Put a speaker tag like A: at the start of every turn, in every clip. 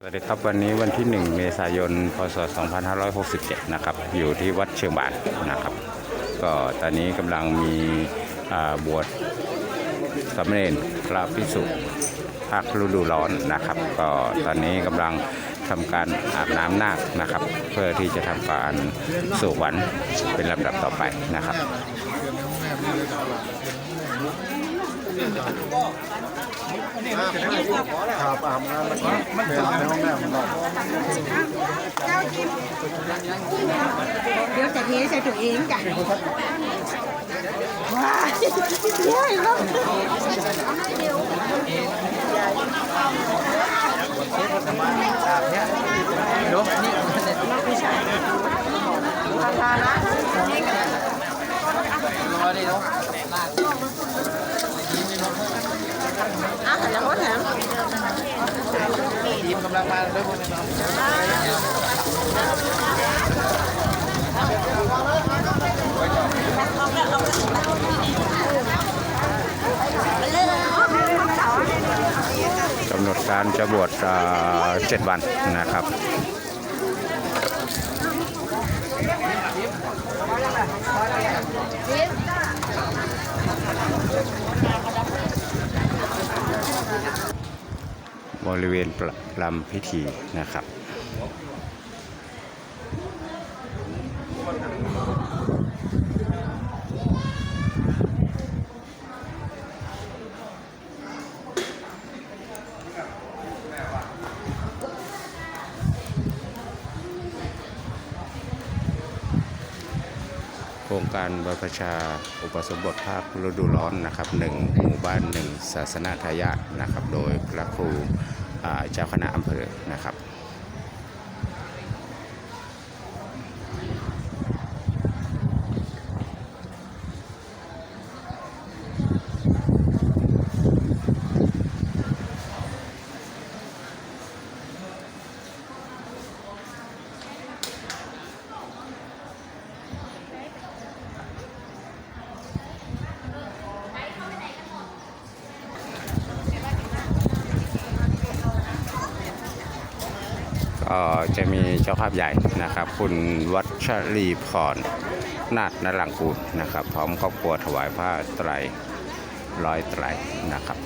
A: สวัสดีครับวันนี้วันที่ 1 เมษายน พศ 2567 นะครับ อยู่ที่วัดเชียงบานนะครับ ก็ตอนนี้กำลังมีบวชสามเณรพระพิสุภาคฤดูร้อนนะครับ ก็ตอนนี้กำลังทำการอาบน้ำนาคนะครับ เพื่อที่จะทำการสู่วัญเป็นลำดับต่อไปนะครับ
B: ครับอาบน้ำแล้วก็เดินในห้องน้ำมันออก
C: เดี๋ยวจะเทใส่ตัวเองจ้ะว้ายเดี๋ยวอีกแล้วอะแล้วก็แถม
B: ทีม กำลังมาด้วยพวกนี้
A: กำหนดการจะบวชเจ็ดวันนะครับ บริเวณประลำพิธีนะครับโครงการบรรพชาอุปสมบทภาคฤดูร้อนนะครับหนึ่งหมู่บ้านหนึ่งศาสนาทายาทนะครับ โดยพระครู เจ้าคณะอำเภอนะครับ จะมีเจ้าภาพใหญ่นะครับ คุณวัชรีพรนาฏนลังกูลนะครับ พร้อมครอบครัวถวายผ้าไตรร้อยไตรนะครับ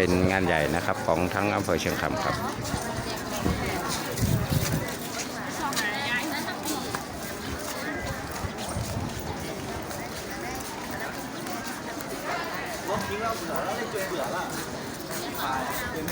A: เป็นงานใหญ่นะครับของทั้งอำเภอเชียงคำครับ
B: รถทิ้งแล้วเบื่อแล้วได้จนเบื่อแล้วตายเป็น